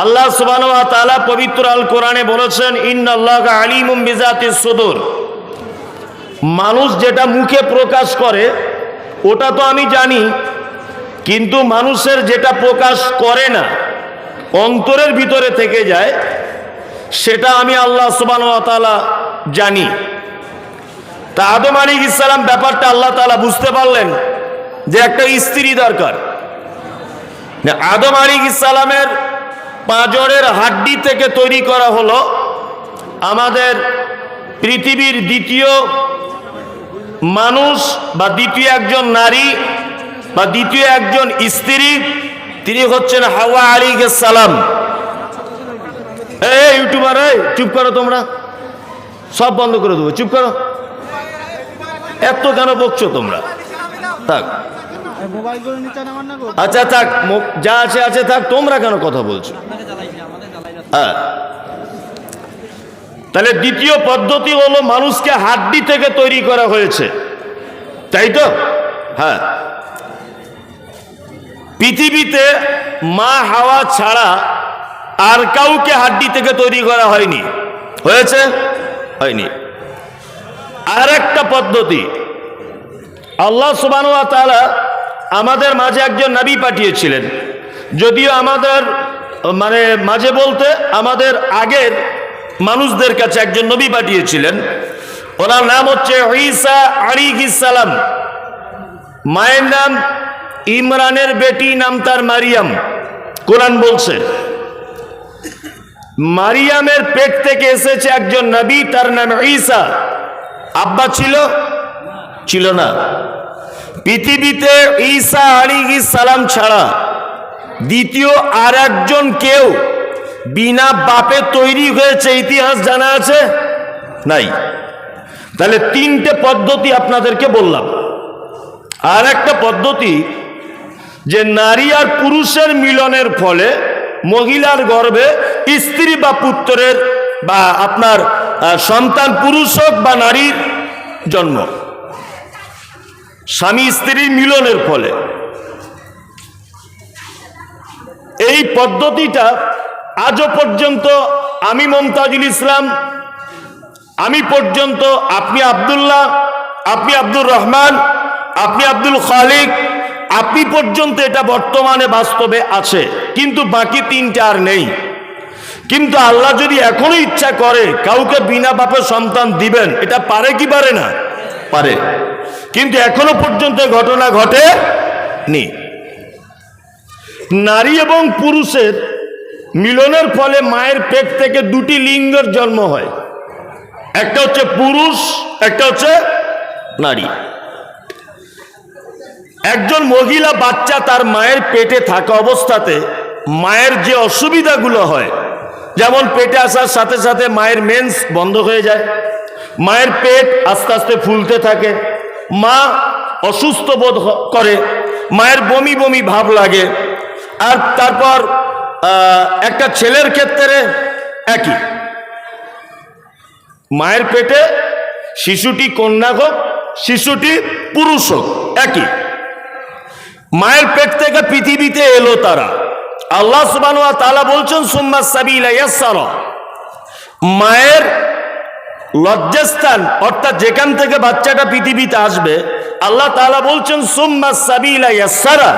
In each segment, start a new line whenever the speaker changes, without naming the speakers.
আল্লাহ সুবান পবিত্র আল কোরআনে বলেছেন, ইন্নাল্লাহ আলিমুম বিজাতিস সুদূর। মানুষ যেটা মুখে প্রকাশ করে, ওটা তো আমি জানি, কিন্তু মানুষের যেটা প্রকাশ করে না, অন্তরের ভিতরে থেকে যায়, সেটা আমি আল্লাহ সুবান জানি। তা আদম আলী ইসলাম ব্যাপারটা আল্লাহ তালা বুঝতে পারলেন যে একটা স্ত্রী দরকার। আদম আলী ইসালামের পাঁজরের হাড্ডি থেকে তৈরি করা হলো আমাদের পৃথিবীর দ্বিতীয় মানুষ বা দ্বিতীয় একজন নারী বা দ্বিতীয় একজন স্ত্রী, তিনি হচ্ছেন হাওয়া আলী সালাম। এই ইউটিউবার, এই চুপ করো তোমরা। সব বন্ধ করে দেবো, চুপ করো। এত কেন বকছো তোমরা? থাক। আচ্ছা থাক যা আছে আছে থাক তোমরা কেন কথা বলছো? হ্যাঁ। তাহলে দ্বিতীয় পদ্ধতি হলো মানুষকে হাড্ডি থেকে তৈরি করা হয়েছে। তাই তো? হ্যাঁ। পৃথিবীতে মা হাওয়া ছাড়া আর কাউকে হাড্ডি থেকে তৈরি করা হয়নি। হয়েছে? হয়নি। আর একটা পদ্ধতি। আল্লাহ সুবান তাআলা আমাদের মাঝে একজন নবী পাঠিয়েছিলেন। যদিও আমাদের মানে মাঝে বলতে আমাদের আগের মানুষদের কাছে একজন নবী পাঠিয়েছিলেন। ওনার নাম হচ্ছে ঈসা আলী সালাম। মায়ের নাম ইমরানের বেটি, নাম তার মারিয়াম। কোরআন বলছে, মারিয়ামের পেট থেকে এসেছে একজন নবী, তার নাম ঈসা। আব্বা ছিল? ছিল না। পৃথিবীতে ঈসা আলী সালাম ছাড়া দ্বিতীয় আর একজন কেউ বিনা বাপে তৈরি হয়েছে ইতিহাস জানা আছে? নাই। তাহলে তিনটে পদ্ধতি আপনাদেরকে বললাম। আর একটা পদ্ধতি যে নারী আর পুরুষের মিলনের ফলে মহিলার গর্ভে স্ত্রী বা পুত্রের বা আপনার সন্তান পুরুষ হোক বা নারীর জন্ম। স্বামী স্ত্রীর মিলনের ফলে। এই পদ্ধতিটা আজও পর্যন্ত আমি মমতাজুল ইসলাম, আমি পর্যন্ত আপনি আব্দুল্লাহ, আপনি আব্দুর রহমান, আপনি আব্দুল খালিক, আপনি পর্যন্ত এটা বর্তমানে বাস্তবে আছে, কিন্তু বাকি তিনটা আর নেই। কিন্তু আল্লাহ যদি এখনও ইচ্ছা করে কাউকে বিনা বাপে সন্তান দিবেন, এটা পারে কি পারে না? পারে। কিন্তু এখনও পর্যন্ত ঘটনা ঘটে নি নারী এবং পুরুষের মিলনের ফলে মায়ের পেট থেকে দুটি লিঙ্গের জন্ম হয়। একটা হচ্ছে পুরুষ, একটা হচ্ছে নারী। একজন মহিলা বাচ্চা তার মায়ের পেটে থাকা অবস্থাতে মায়ের যে অসুবিধাগুলো হয়, যেমন পেটে আসার সাথে সাথে মায়ের মেন্স বন্ধ হয়ে যায়, মায়ের পেট আস্তে আস্তে ফুলতে থাকে মা অসুস্থ বোধ করে, মায়ের বমি বমি ভাব লাগে। আর তারপর একটা ছেলের ক্ষেত্রে একই। মায়ের পেটে শিশুটি কন্যা হোক, শিশুটি পুরুষ হোক, একই। মায়ের পেট থেকে পৃথিবীতে এলো তারা। আল্লাহ সুবান তালা বলছেন, সুম্মা সাবিলা ইয়াসারা মায়ের লজ্জাস্থান, অর্থাৎ যেখান থেকে বাচ্চাটা পৃথিবীতে আসবে, আল্লাহ তাআলা বলছেন, সুম্মা সাবিলা ইয়াসারা।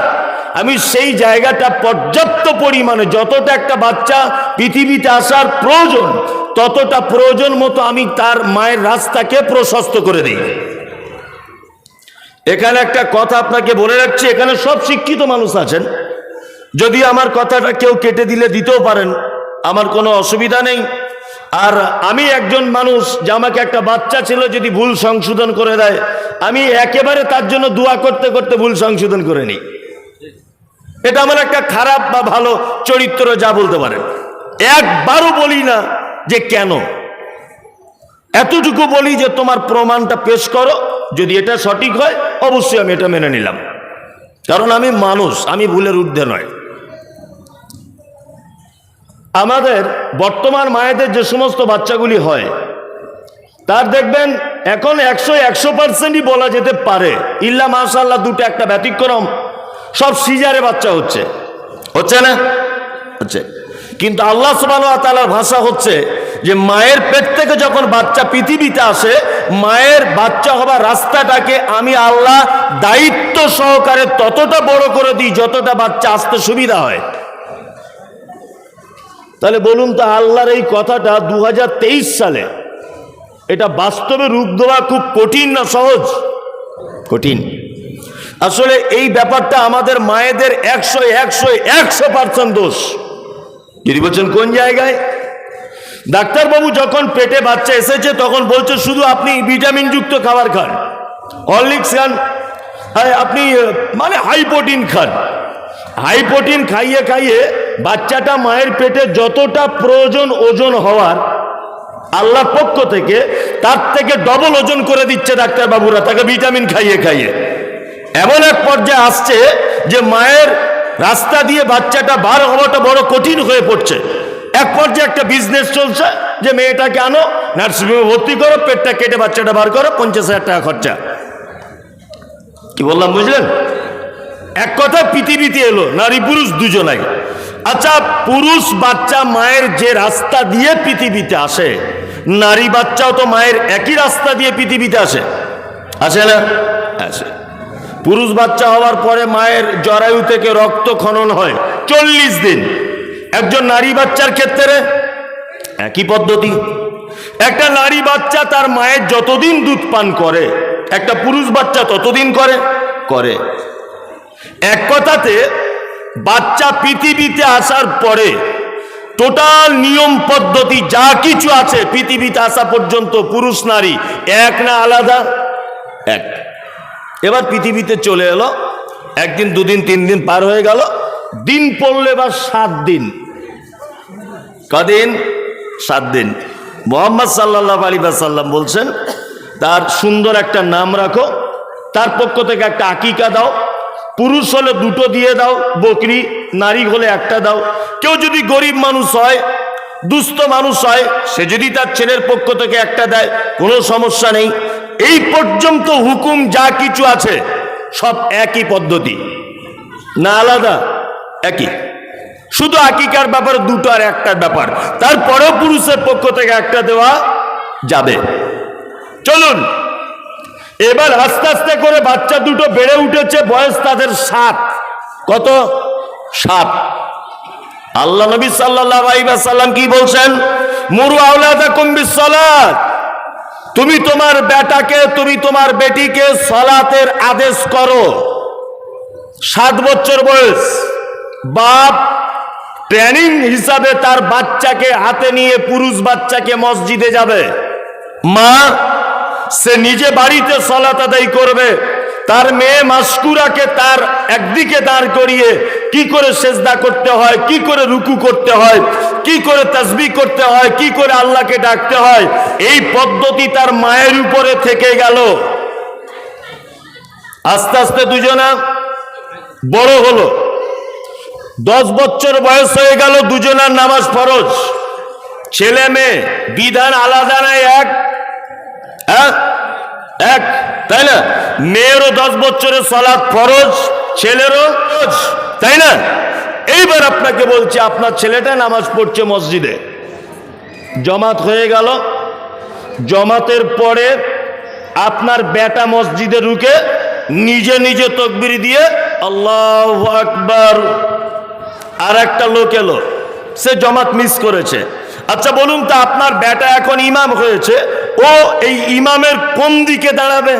আমি সেই জায়গাটা পর্যাপ্ত পরিমাণে, যতটা একটা বাচ্চা পৃথিবীতে আসার প্রয়োজন, ততটা প্রয়োজন মতো আমি তার মায়ের রাস্তাকে প্রশস্ত করে দিই। এখানে একটা কথা আপনাকে বলে রাখছি, এখানে সব শিক্ষিত মানুষ আছেন। যদি আমার কথাটা কেউ কেটে দিলে দিতেও পারেন, আমার কোনো অসুবিধা নেই। আর আমি একজন মানুষ যে আমাকে একটা বাচ্চা ছিল যদি ভুল সংশোধন করে দেয়, আমি একেবারে তার জন্য দোয়া করতে করতে ভুল সংশোধন করে নিই। এটা আমার একটা খারাপ বা ভালো চরিত্র, যা বলতে পারেন। একবারও বলি না যে কেন। এতটুকু বলি যে তোমার প্রমাণটা পেশ করো। যদি এটা সঠিক হয়, অবশ্যই আমি এটা মেনে নিলাম। কারণ আমি মানুষ, আমি ভুলের ঊর্ধ্বে নয়। আমাদের বর্তমান মায়েদের যে সমস্ত বাচ্চাগুলি হয়, তার দেখবেন এখন একশো একশো পার্সেন্টই বলা যেতে পারে, ইল্লা মাশাল্লাহ দুটো একটা ব্যতিক্রম, সব সিজারে বাচ্চা হচ্ছে। হচ্ছে না? হচ্ছে। কিন্তু আল্লাহ সুবাহ তালার ভাষা হচ্ছে যে মায়ের পেট থেকে যখন বাচ্চা পৃথিবীতে আসে, মায়ের বাচ্চা হবার রাস্তাটাকে আমি আল্লাহ দায়িত্ব সহকারে ততটা বড় করে দিই যতটা বাচ্চা আসতে সুবিধা হয়। তাহলে বলুন তো আল্লাহর এই কথাটা দু হাজার তেইশ সালে, এটা বাস্তবে রূপ দেওয়া খুব কঠিন না সহজ? কঠিন। আসলে এই ব্যাপারটা আমাদের মায়েদের একশো একশো একশো পার্সেন্ট দোষ। যদি বলছেন কোন জায়গায়? ডাক্তারবাবু যখন পেটে বাচ্চা এসেছে, তখন বলছে, শুধু আপনি ভিটামিনযুক্ত খাবার খান। হরলিক্স খান। হ্যাঁ আপনি মানে হাই প্রোটিন খান। হাই প্রোটিন খাইয়ে খাইয়ে বাচ্চাটা মায়ের পেটে যতটা প্রয়োজন ওজন হওয়ার, আল্লাহর পক্ষ থেকে তার থেকে ডবল ওজন করে দিচ্ছে ডাক্তারবাবুরা, তাকে ভিটামিন খাইয়ে খাইয়ে। এমন এক পর্যায়ে আসছে যে মায়ের রাস্তা দিয়ে বাচ্চাটা বার হওয়াটা বড় কঠিন হয়ে পড়ছে। এক পর্যায়ে একটা বিজনেস চলছে যে মেয়েটাকে আনো নার্সিংহোমে ভর্তি করো, পেটটা কেটে বাচ্চাটা বার করো, পঞ্চাশ হাজার টাকা খরচা। কি বললাম, বুঝলেন? এক কথা পৃথিবীতে এলো, নারী পুরুষ দুজনাই। আচ্ছা পুরুষ বাচ্চা মায়ের যে রাস্তা দিয়ে পৃথিবীতে আসে, নারী বাচ্চাও তো মায়ের একই রাস্তা দিয়ে পৃথিবীতে আসে। আসে না? আসে। পুরুষ বাচ্চা হওয়ার পরে মায়ের জরায়ু থেকে রক্ত খনন হয় চল্লিশ দিন। একজন নারী বাচ্চার ক্ষেত্রে একই পদ্ধতি। একটা নারী বাচ্চা তার মায়ের যতদিন দুধ পান করে, একটা পুরুষ বাচ্চা ততদিন করে করে। এক কথাতে, বাচ্চা পৃথিবীতে আসার পরে টোটাল নিয়ম পদ্ধতি যা কিছু আছে পৃথিবীতে আসা পর্যন্ত পুরুষ নারী এক না আলাদা? এক। এবার পৃথিবীতে চলে এলো, একদিন, দুদিন, তিন দিন পার হয়ে গেল, দিন পড়লে বা সাত দিন? কদিন? সাত দিন। মোহাম্মদ সাল্লাহ আলী সাল্লাম বলছেন, তার সুন্দর একটা নাম রাখো, তার পক্ষ থেকে একটা আকিকা দাও পুরুষ হলে দুটো দিয়ে দাও, বকরি, নারী হলে একটা দাও। কেউ যদি গরিব মানুষ হয়, দুস্থ মানুষ হয়, সে যদি তার ছেলের পক্ষ থেকে একটা দেয়, কোনো সমস্যা নেই। এই পর্যন্ত হুকুম যা কিছু আছে, সব একই পদ্ধতি। না আলাদা, একই। শুধু আকিকার ব্যাপার, দুটো আর একটার ব্যাপার। তারপরেও পুরুষের পক্ষ থেকে একটা দেওয়া যাবে। চলুন। এবার আস্তে আস্তে করে বাচ্চা দুটো বেড়ে উঠেছে, বয়স তাদের সাত। কত? সাত। আল্লাহ নবী সাল্লাম কি বলছেন? মুরু আউলাদা তুমি তোমার বেটাকে, তুমি তোমার বেটিকে সলাতের আদেশ করো। সাত বছর বয়স। বাপ ট্রেনিং হিসাবে তার বাচ্চাকে হাতে নিয়ে পুরুষ বাচ্চাকে মসজিদে যাবে। মা সে নিজে বাড়িতে সলাত আদায় করবে। তার মেয়ে মাসকুরাকে তার একদিকে দাঁড় করিয়ে কি করে সেজদা করতে হয়, কি করে রুকু করতে হয়, কি করে তসবি করতে হয়, কি করে আল্লাহকে ডাকতে হয়, এই পদ্ধতি তার মায়ের উপরে থেকে গেল। আস্তে আস্তে দুজনা বড় হলো। দশ বছর বয়স হয়ে গেল, দুজনার নামাজ ফরজ। ছেলে মেয়ে, বিধান আলাদা নাই, এক হ্যাঁ? এক, তাই না? মেয়েরও দশ বছরের সলাদ ফরজ, ছেলেরও তাই না? এইবার আপনাকে বলছি, আপনার ছেলেটা নামাজ পড়ছে মসজিদে। জমাত হয়ে গেল। জমাতের পরে আপনার বেটা মসজিদে ঢুকে নিজে নিজে তকবির দিয়ে আল্লাহ আকবার আর একটা লোক এলো। সে জমাত মিস করেছে। আচ্ছা বলুন তো, আপনার বেটা এখন ইমাম হয়েছে, ও এই ইমামের কোন দিকে দাঁড়াবে?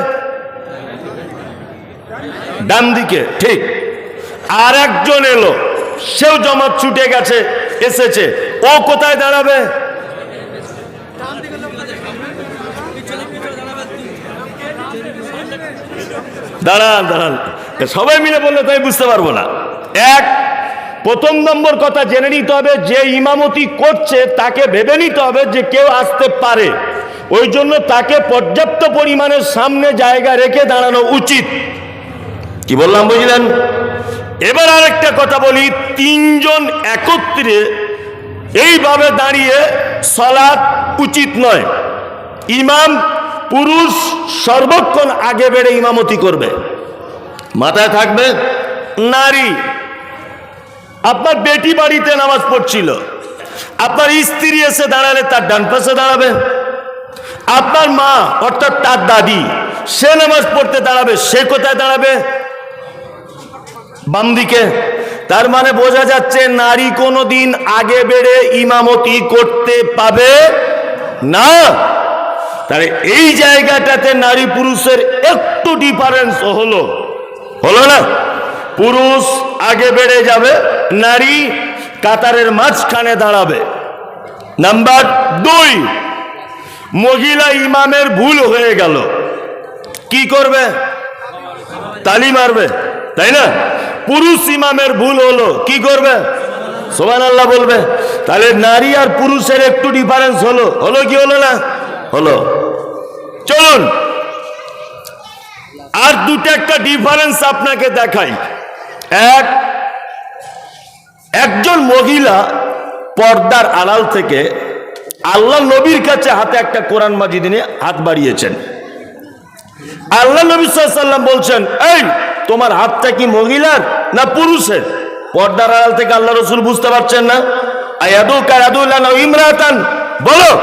ডান দিকে, ঠিক। আর একজন এলো, সেও জমাত ছুটে গেছে, এসেছে। ও কোথায় দাঁড়াবে? দাঁড়ান দাঁড়ান। সবাই মিলে বললে তাই বুঝতে পারব না। এক প্রথম নম্বর কথা জেনে নিতে হবে, যে ইমামতি করছে, তাকে ভেবে নিতে হবে যে কেউ আসতে পারে। ওই জন্য তাকে পর্যাপ্ত পরিমাণের সামনে জায়গা রেখে দাঁড়ানো উচিত। কি বললাম, বুঝলেন? এবার আরেকটা কথা বলি, তিনজন একত্রে এইভাবে দাঁড়িয়ে সলাৎ উচিত নয়। ইমাম, পুরুষ, সর্বক্ষণ আগে বেড়ে ইমামতি করবে। মাথায় থাকবে? নারী। আপনার বেটি বাড়িতে নামাজ পড়ছিল। আপনার স্ত্রী এসে দাঁড়ালে তার ডান পাশে দাঁড়াবে। আপনার মা, অর্থাৎ তার দাদি, সে নামাজ পড়তে দাঁড়াবে, সে কোথায় দাঁড়াবে? বাম দিকে। তার মানে বোঝা যাচ্ছে নারী কোনো দিন আগে বেড়ে ইমামতি করতে পাবে না। তাহলে এই জায়গাটাতে নারী পুরুষের একটু ডিফারেন্স হলো। হলো না? পুরুষ আগে বেড়ে যাবে, নারী কাতারের মাঝখানে দাঁড়াবে। নাম্বার দুই, মহিলা ইমামের ভুল হয়ে গেল। কি করবে? তালি মারবে, তাই না? পুরুষ ইমামের ভুল হলো, কি করবে? সোমান আল্লাহ বলবে, তাহলে নারী আর পুরুষের একটু ডিফারেন্স হলো। হলো কি হলো না? হলো। চলুন, আর দুটো একটা ডিফারেন্স আপনাকে দেখাই। এক, একজন মহিলা পর্দার আড়াল থেকে আল্লাহ নবীর কাছে হাতে একটা কোরআন মাজিদ নিয়ে হাত বাড়িয়েছেন। আল্লাহ নবী সাল্লাম বলছেন, এই, তোমার হাতটা কি মহিলার না পুরুষের? পর্দার আড়াল থেকে আল্লাহ রসুল বুঝতে পারছেন না। আয়াদু বলো,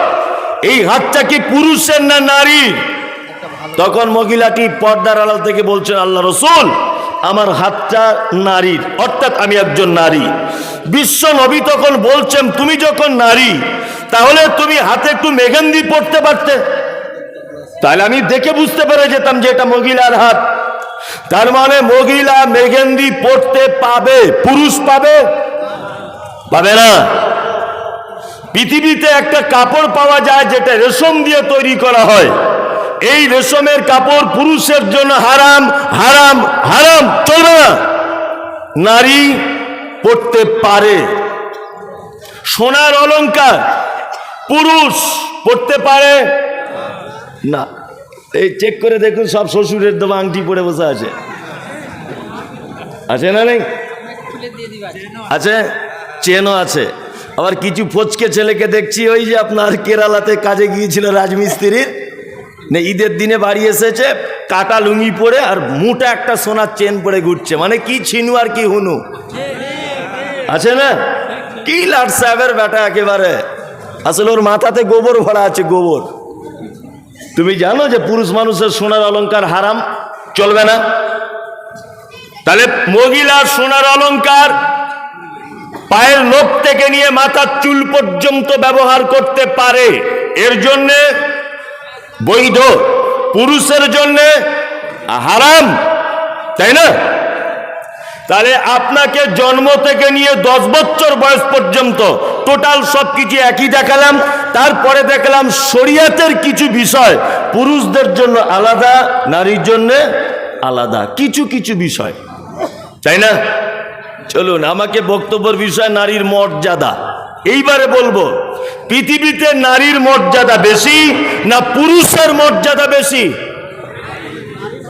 এই হাতটা কি পুরুষের না নারীর? তখন মহিলাটি পর্দার আড়াল থেকে বলছেন, আল্লাহ রসুল আমার হাতটা নারীর, অর্থাৎ আমি একজন নারী। বিশ্ব নবী তখন বলছেন, তুমি যখন নারী, তাহলে তুমি হাতে একটু মেঘেন্দি পড়তে পারতে। তাহলে আমি দেখে বুঝতে পেরে যেতাম যে এটা মহিলার হাত। তার মানে মহিলা মেঘেন্দি পড়তে পাবে, পুরুষ পাবে? পাবে না। পৃথিবীতে একটা কাপড় পাওয়া যায় যেটা রেশম দিয়ে তৈরি করা হয়। এই রেশমের কাপড় পুরুষের জন্য হারাম হারাম হারাম, চলবে না। নারী পড়তে পারে। সোনার অলঙ্কার পুরুষ পড়তে পারে না। এই চেক করে দেখুন, সব শ্বশুরের দেবো আংটি পরে বসে আছে। আছে না নেই? আছে? চেনও আছে। আবার কিছু ফচকে ছেলেকে দেখছি, ওই যে আপনার কেরালাতে কাজে গিয়েছিল রাজমিস্ত্রির। না ঈদের দিনে বাড়ি এসেছে, কাটা লুঙ্গি পরে আর মোটা একটা সোনার চেন পরে ঘুরছে। মানে কি ছিনু আর কি হুনু? আছে না? কি লাট সাহেবের বেটা একেবারে। আসলে ওর মাথাতে গোবর ভরা আছে, গোবর। তুমি জানো যে পুরুষ মানুষের সোনার অলংকার হারাম? চলবে না? তাহলে মহিলার সোনার অলংকার পায়ের নখ থেকে নিয়ে মাথার চুল পর্যন্ত ব্যবহার করতে পারে। এর জন্যে বৈধ। পুরুষের জন্যে হারাম, তাই না? তাহলে আপনাকে জন্ম থেকে নিয়ে দশ বছর বয়স পর্যন্ত টোটাল সব কিছু একই দেখালাম, তারপরে দেখলাম শরিয়াতের কিছু বিষয়। পুরুষদের জন্য আলাদা, নারীর জন্য আলাদা, কিছু কিছু বিষয়। তাই না? চলুন, আমাকে বক্তব্যের বিষয় নারীর মর্যাদা। এইবারে বলব পৃথিবীতে নারীর মর্যাদা বেশি না পুরুষের মর্যাদা বেশি?